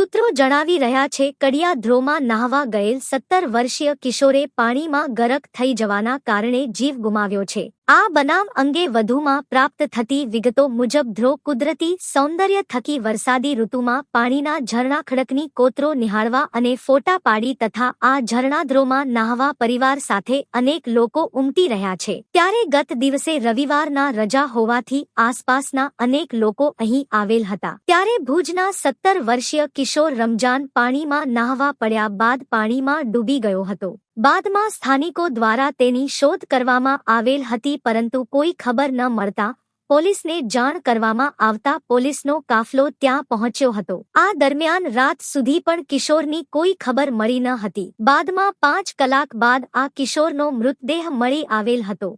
સૂત્રો જણાવી રહ્યા છે, કડિયાધ્રોમાં નાહવા ગયેલ સત્તર વર્ષીય કિશોરે પાણીમાં ગરક થઈ જવાના કારણે જીવ ગુમાવ્યો છે. આ બનાવ અંગે વધુમાં પ્રાપ્ત થતી વિગતો મુજબ ધ્રો કુદરતી સૌંદર્ય થકી વરસાદી ઋતુમાં પાણીના ઝરણા ખડકની કોતરો નિહાળવા અને ફોટા પાડી તથા આ ઝરણાધ્રોમાં નાહવા પરિવાર સાથે અનેક લોકો ઉમટી રહ્યા છે. ત્યારે ગત દિવસે રવિવારના રજા હોવાથી આસપાસના અનેક લોકો અહીં આવેલ હતા. ત્યારે ભુજના સત્તર વર્ષીય કિશોર રમજાન પાણીમાં નાહવા પડ્યા બાદ પાણીમાં ડૂબી ગયો હતો. બાદમાં સ્થાનિકો દ્વારા તેની શોધ કરવામાં આવેલ હતી પરંતુ કોઈ ખબર ન મળતા પોલીસને જાણ કરવામાં આવતા પોલીસનો કાફલો ત્યાં પહોંચ્યો હતો. આ દરમિયાન રાત સુધી પણ કિશોરની કોઈ ખબર મળી ન હતી. બાદમાં પાંચ કલાક બાદ આ કિશોરનો મૃતદેહ મળી આવેલ હતો.